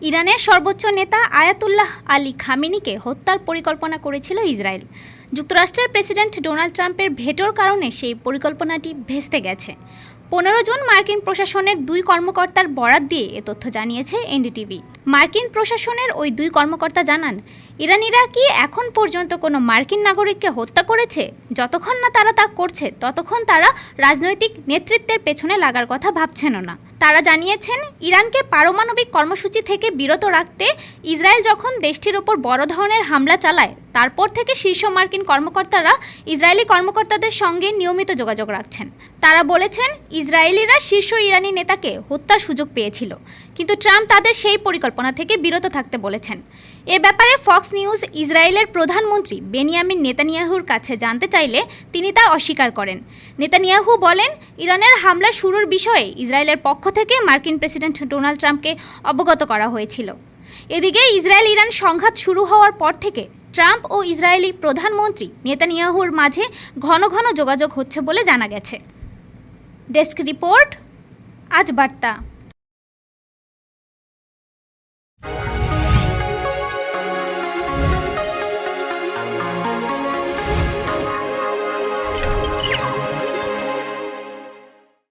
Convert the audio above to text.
ইরানের সর্বোচ্চ নেতা আয়াতুল্লাহ আলী খামেনিকে হত্যার পরিকল্পনা করেছিল ইসরায়েল। যুক্তরাষ্ট্রের প্রেসিডেন্ট ডোনাল্ড ট্রাম্পের ভেটোর কারণে সেই পরিকল্পনাটি ভেস্তে গেছে। পনেরো জন মার্কিন প্রশাসনের দুই কর্মকর্তার বরাত দিয়ে এ তথ্য জানিয়েছে এনডিটিভি। মার্কিন প্রশাসনের ওই দুই কর্মকর্তা জানান, ইরানিরা কি এখন পর্যন্ত কোনো মার্কিন নাগরিককে হত্যা করেছে? যতক্ষণ না তারা তা করছে, ততক্ষণ তারা রাজনৈতিক নেতৃত্বের পেছনে লাগার কথা ভাবছেনও না। তারা জানিয়েছেন, ইরানকে পারমাণবিক কর্মসূচি থেকে বিরত রাখতে ইসরায়েল যখন দেশটির ওপর বড় ধরনের হামলা চালায়, তারপর থেকে শীর্ষ মার্কিন কর্মকর্তারা ইসরায়েলি কর্মকর্তাদের সঙ্গে নিয়মিত যোগাযোগ রাখছেন। তারা বলেছেন, ইসরায়েলিরা শীর্ষ ইরানি নেতাকে হত্যার সুযোগ পেয়েছিল। কিন্তু ট্রাম্প তাদের সেই পরিকল্পনা থেকে বিরত থাকতে বলেছেন। এ ব্যাপারে ফক্স নিউজ ইসরায়েলের প্রধানমন্ত্রী বেনিয়ামিন নেতানিয়াহুর কাছে জানতে চাইলে তিনি তা অস্বীকার করেন। নেতানিয়াহু বলেন, ইরানের হামলার শুরুর বিষয়ে ইসরায়েলের পক্ষ থেকে মার্কিন প্রেসিডেন্ট ডোনাল্ড ট্রাম্পকে অবগত করা হয়েছিল। এদিকে ইসরায়েল ইরান সংঘাত শুরু হওয়ার পর থেকে ট্রাম্প ও ইসরায়েলি প্রধানমন্ত্রী নেতানিয়াহুর মাঝে ঘন ঘন যোগাযোগ হচ্ছে বলে জানা গেছে। ডেস্ক রিপোর্ট, আজ বার্তা।